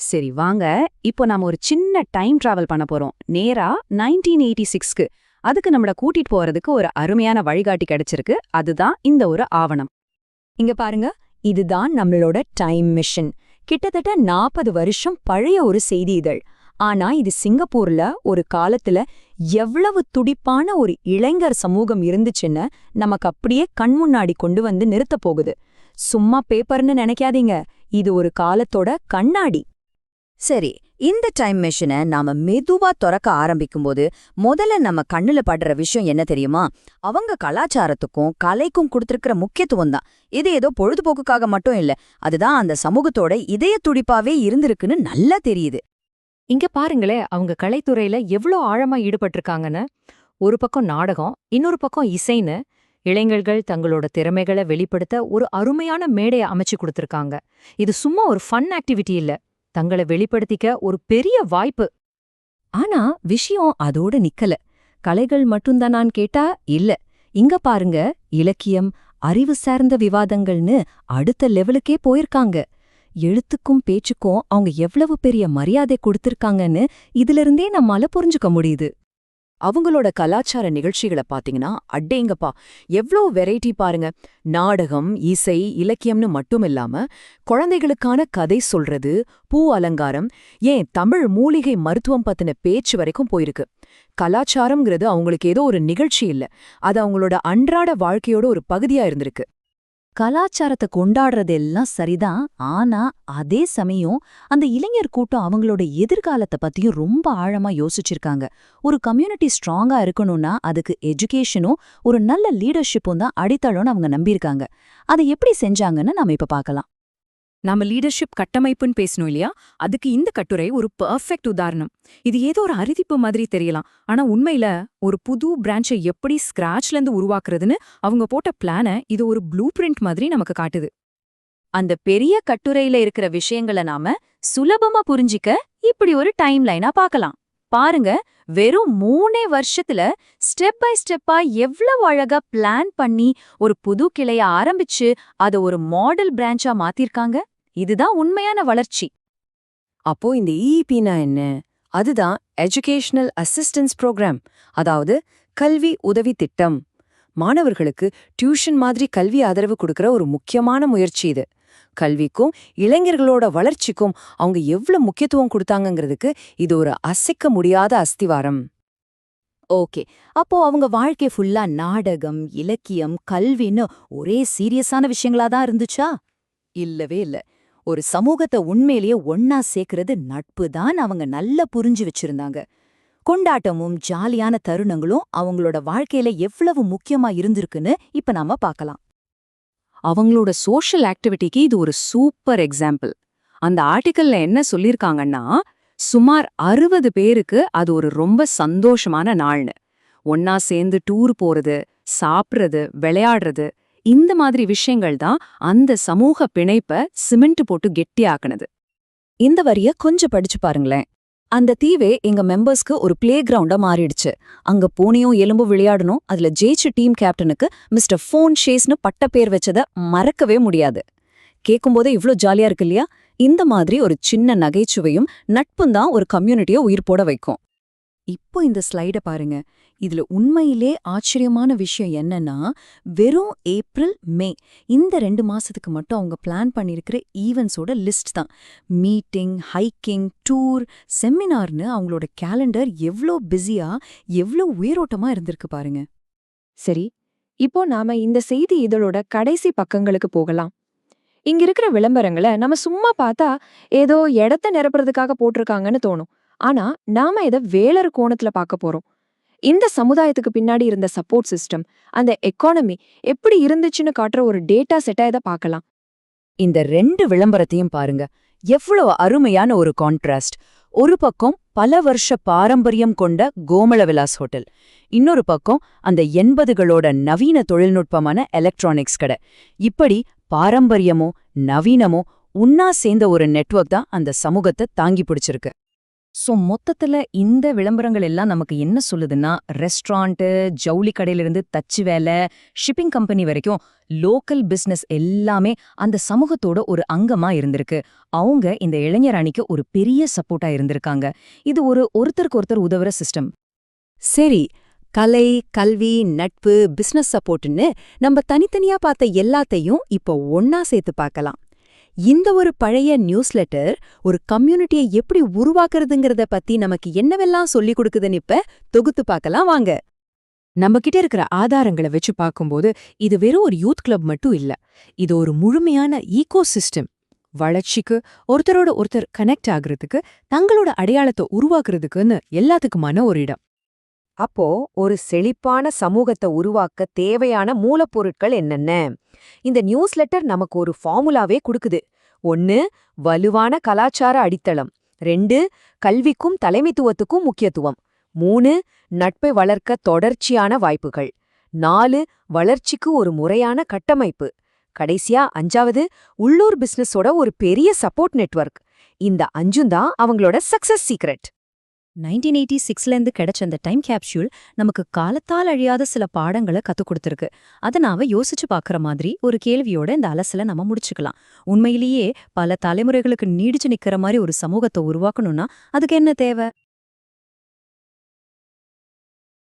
சரி வாங்க. இப்போ நாம ஒரு சின்ன டைம் டிராவல் பண்ண போறோம். நேரா நைன்டீன் எயிட்டி சிக்ஸ்க்கு அதுக்கு நம்மள கூட்டிட்டு போறதுக்கு ஒரு அருமையான வழிகாட்டி கிடைச்சிருக்கு. அதுதான் இந்த ஒரு ஆவணம். இங்க பாருங்க. இதுதான் நம்மளோட டைம் மிஷன் கிட்டத்தட்ட நாற்பது வருஷம் பழைய ஒரு செய்தி இதழ். ஆனா இது சிங்கப்பூர்ல ஒரு காலத்துல எவ்வளவு துடிப்பான ஒரு இளைஞர் சமூகம் இருந்துச்சுன்னு நமக்கு அப்படியே கண் முன்னாடி கொண்டு வந்து நிறுத்தப் போகுது. சும்மா பேப்பர்னு நினைக்காதீங்க. இது ஒரு காலத்தோட கண்ணாடி. சரி இந்த டைம் மெஷினை நாம மெதுவா திறக்க ஆரம்பிக்கும்போது முதல்ல நம்ம கண்ணுல படுற விஷயம் என்ன தெரியுமா? அவங்க கலாச்சாரத்துக்கும் கலைக்கும் கொடுத்திருக்கிற முக்கியத்துவம் தான். இது ஏதோ பொழுதுபோக்குக்காக மட்டும் இல்ல அதுதான் அந்த சமூகத்தோட இதய துடிப்பாவே இருந்திருக்குன்னு நல்லா தெரியுது. இங்க பாருங்களே அவங்க கலைத்துறையில எவ்ளோ ஆழமா ஈடுபட்டிருக்காங்கன்னு. ஒரு பக்கம் நாடகம் இன்னொரு பக்கம் இசைன்னு இளைஞர்கள் தங்களோட திறமைகளை வெளிப்படுத்த ஒரு அருமையான மேடையை அமைச்சு கொடுத்திருக்காங்க. இது சும்மா ஒரு ஃபன் ஆக்டிவிட்டி இல்ல. தங்களை வெளிப்படுத்திக்க ஒரு பெரிய வாய்ப்பு. ஆனா விஷயம் அதோட நிக்கல. கலைகள் மட்டும்தானான்னு கேட்டா? இல்ல. இங்க பாருங்க இலக்கியம் அறிவு சார்ந்த விவாதங்கள்னு அடுத்த லெவலுக்கே போயிருக்காங்க. எழுத்துக்கும் பேச்சுக்கும் அவங்க எவ்வளவு பெரிய மரியாதை கொடுத்திருக்காங்கன்னு இதிலிருந்தே நம்மால புரிஞ்சுக்க முடியுது. அவங்களோட கலாச்சார நிகழ்ச்சிகளை பாத்தீங்கன்னா அடேங்கப்பா எவ்ளோ வெரைட்டி பாருங்க. நாடகம் இசை இலக்கியம்னு மட்டும் இல்லாம குழந்தைகளுக்கான கதை சொல்றது பூ அலங்காரம் ஏன் தமிழ் மூலிகை மருத்துவம் பத்தின பேச்சு வரைக்கும் போயிருக்கு. கலாச்சாரம்ங்கிறது அவங்களுக்கு ஏதோ ஒரு நிகழ்ச்சி இல்ல. அது அவங்களோட அன்றாட வாழ்க்கையோட ஒரு பகுதியா இருந்திருக்கு. கலாச்சாரத்தை கொண்டாடுறதெல்லாம் சரிதான். ஆனா அதே சமயம் அந்த இளைஞர் கூட்டம் அவங்களோட எதிர்காலத்தை பத்தியும் ரொம்ப ஆழமா யோசிச்சிருக்காங்க. ஒரு கம்யூனிட்டி ஸ்ட்ராங்கா இருக்கணும்னா அதுக்கு எஜுகேஷனும் ஒரு நல்ல லீடர்ஷிப்பும் தான் அடித்தளம்னு அவங்க நம்பியிருக்காங்க. அதை எப்படி செஞ்சாங்கன்னு நாம இப்ப பார்க்கலாம். நாம லீடர்ஷிப் கட்டமைப்புன்னு பேசணும் இல்லையா? அதுக்கு இந்த கட்டுரை ஒரு பெர்ஃபெக்ட் உதாரணம். இது ஏதோ ஒரு அறிவிப்பு மாதிரி தெரியலாம். ஆனா உண்மையில ஒரு புது பிரான்ச்சை எப்படி ஸ்கிராச்ல இருந்து உருவாக்குறதுன்னு அவங்க போட்ட பிளான இது ஒரு ப்ளூ பிரிண்ட் மாதிரி நமக்கு காட்டுது. அந்த பெரிய கட்டுரையில இருக்கிற விஷயங்களை நாம சுலபமா புரிஞ்சிக்க இப்படி ஒரு டைம் லைனா பார்க்கலாம். பாருங்க வெறும் மூணே வருஷத்துல ஸ்டெப் பை ஸ்டெப்பா எவ்வளவு அழகா பிளான் பண்ணி ஒரு புது கிளைய ஆரம்பிச்சு அத ஒரு மாடல் பிரான்ச்சா மாத்திருக்காங்க. இதுதான் உண்மையான வளர்ச்சி. அப்போ இந்த இஇபினா என்ன? அதுதான் எஜுகேஷனல் அசிஸ்டன்ஸ் ப்ரோக்ராம் அதாவது கல்வி உதவி திட்டம். மாணவர்களுக்கு டியூஷன் மாதிரி கல்வி ஆதரவு கொடுக்கற ஒரு முக்கியமான முயற்சி இது. கல்விக்கும் இளைஞர்களோட வளர்ச்சிக்கும் அவங்க எவ்வளவு முக்கியத்துவம் கொடுத்தாங்கங்கிறதுக்கு இது ஒரு அசைக்க முடியாத அஸ்திவாரம். ஓகே. அப்போ அவங்க வாழ்க்கை ஃபுல்லா நாடகம் இலக்கியம் கல்வின்னு ஒரே சீரியஸான விஷயங்களா தான் இருந்துச்சா? இல்லவே இல்ல. ஒரு சமூகத்தை உண்மையிலேயே ஒன்னா சேர்க்கறது நட்பு தான் அவங்க நல்லா புரிஞ்சு வச்சிருந்தாங்க. கொண்டாட்டமும் ஜாலியான தருணங்களும் அவங்களோட வாழ்க்கையில எவ்வளவு முக்கியமா இருந்திருக்குன்னு இப்ப நாம பார்க்கலாம். அவங்களோட சோஷியல் ஆக்டிவிட்டிக்கு இது ஒரு சூப்பர் எக்ஸாம்பிள். அந்த ஆர்டிக்கல்ல என்ன சொல்லிருக்காங்கன்னா சுமார் அறுபது பேருக்கு அது ஒரு ரொம்ப சந்தோஷமான நாள்னு. ஒன்னா சேர்ந்து டூர் போறது சாப்பிடுறது விளையாடுறது இந்த மாதிரி விஷயங்கள் தான் அந்த சமூக பிணைப்ப சிமெண்ட் போட்டு கெட்டியாக்குனது. இந்த வரிய கொஞ்சம் படிச்சு பாருங்களேன். அந்த தீவே எங்க மெம்பர்ஸ்க்கு ஒரு பிளே கிரவுண்டா மாறிடுச்சு. அங்க பூனையும் எலும்பும் விளையாடணும். அதுல ஜெயிச்ச டீம் கேப்டனுக்கு மிஸ்டர் ஃபோன் ஷேஸ்னு பட்ட பேர் வச்சத மறக்கவே முடியாது. கேட்கும்போதே இவ்ளோ ஜாலியா இருக்கு இல்லையா? இந்த மாதிரி ஒரு சின்ன நகைச்சுவையும் நட்பும் தான் ஒரு கம்யூனிட்டியை உயிர் போட வைக்கும். இப்போ இந்த ஸ்லைட பாருங்க. இதுல உண்மையிலே ஆச்சரியமான விஷயம் என்னன்னா வெறும் ஏப்ரல் மே இந்த ரெண்டு மாசத்துக்கு மட்டும் அவங்க பிளான் பண்ணியிருக்கிற ஈவெண்ட்ஸோட லிஸ்ட் தான். மீட்டிங் ஹைக்கிங் டூர் செமினார்னு அவங்களோட கேலண்டர் எவ்ளோ பிஸியா எவ்ளோ உயிரோட்டமா இருந்திருக்கு பாருங்க. சரி இப்போ நாம இந்த செய்தி இதழோட கடைசி பக்கங்களுக்கு போகலாம். இங்க இருக்கிற விளம்பரங்களை நம்ம சும்மா பார்த்தா ஏதோ இடத்த நிரப்புறதுக்காக போட்டிருக்காங்கன்னு தோணும். ஆனா நாம இத வேலர் கோணத்துல பார்க்க போறோம். இந்த சமுதாயத்துக்கு பின்னாடி இருந்த சப்போர்ட் சிஸ்டம் அந்த எக்கானமி எப்படி இருந்துச்சுன்னு காட்டுற ஒரு டேட்டா செட்டா இதை பார்க்கலாம். இந்த ரெண்டு விளம்பரத்தையும் பாருங்க. எவ்வளவு அருமையான ஒரு கான்ட்ராஸ்ட் ஒரு பக்கம் பல வருஷ பாரம்பரியம் கொண்ட கோமள விலாஸ் ஹோட்டல். இன்னொரு பக்கம் அந்த எண்பதுகளோட நவீன தொழில்நுட்பமான எலக்ட்ரானிக்ஸ் கடை. இப்படி பாரம்பரியமோ நவீனமோ உன்னா சேர்ந்த ஒரு நெட்வொர்க் தான் அந்த சமூகத்தை தாங்கி பிடிச்சிருக்கு. ஸோ மொத்தத்துல இந்த விளம்பரங்கள் எல்லாம் நமக்கு என்ன சொல்லுதுன்னா ரெஸ்டாரண்ட் ஜவுளி கடையிலிருந்து தச்சு வேலை ஷிப்பிங் கம்பெனி வரைக்கும் லோக்கல் பிசினஸ் எல்லாமே அந்த சமூகத்தோட ஒரு அங்கமா இருந்திருக்கு. அவங்க இந்த இளைஞர் அணிக்கு ஒரு பெரிய சப்போர்ட்டா இருந்திருக்காங்க. இது ஒரு ஒருத்தருக்கு ஒருத்தர் உதவுற சிஸ்டம் சரி கலை கல்வி நட்பு பிசினஸ் சப்போர்ட்னு நம்ம தனித்தனியா பார்த்த எல்லாத்தையும் இப்போ ஒன்னா சேர்த்து பார்க்கலாம். இந்த ஒரு பழைய நியூஸ் லெட்டர் ஒரு கம்யூனிட்டியை எப்படி உருவாக்குறதுங்கிறத பத்தி நமக்கு என்னவெல்லாம் சொல்லிக் கொடுக்குதுன்னு இப்ப தொகுத்து பார்க்கலாம் வாங்க. நம்ம கிட்ட இருக்கிற ஆதாரங்களை வச்சு பார்க்கும்போது இது வெறும் ஒரு யூத் கிளப் மட்டும் இல்ல. இது ஒரு முழுமையான ஈகோ சிஸ்டம் வளர்ச்சிக்கு ஒருத்தரோட ஒருத்தர் கனெக்ட் ஆகுறதுக்கு தங்களோட அடையாளத்தை உருவாக்குறதுக்குன்னு எல்லாத்துக்குமான ஒரு இடம். அப்போ ஒரு செழிப்பான சமூகத்தை உருவாக்க தேவையான மூலப்பொருட்கள் என்னென்ன? இந்த நியூஸ் லெட்டர் நமக்கு ஒரு ஃபார்முலாவே கொடுக்குது. ஒன்னு வலுவான கலாச்சார அடித்தளம். ரெண்டு கல்விக்கும் தலைமைத்துவத்துக்கும் முக்கியத்துவம். மூணு நட்பை வளர்க்க தொடர்ச்சியான வாய்ப்புகள். நாலு வளர்ச்சிக்கு ஒரு முறையான கட்டமைப்பு. கடைசியா அஞ்சாவது உள்ளூர் பிசினஸோட ஒரு பெரிய சப்போர்ட் நெட்வொர்க் இந்த அஞ்சும் தான் அவங்களோட சக்சஸ் சீக்ரெட் நைன்டீன் எயிட்டி சிக்ஸ்லேருந்து கிடைச்ச அந்த டைம் கேப்சூல் நமக்கு காலத்தால் அழியாத சில பாடங்களை கத்துக் கொடுத்துருக்கு. அதை நாம யோசிச்சு பார்க்குற மாதிரி ஒரு கேள்வியோட இந்த அலசலை நம்ம முடிச்சுக்கலாம். உண்மையிலேயே பல தலைமுறைகளுக்கு நீடிச்சு நிற்கிற மாதிரி ஒரு சமூகத்தை உருவாக்கணும்னா அதுக்கு என்ன தேவை?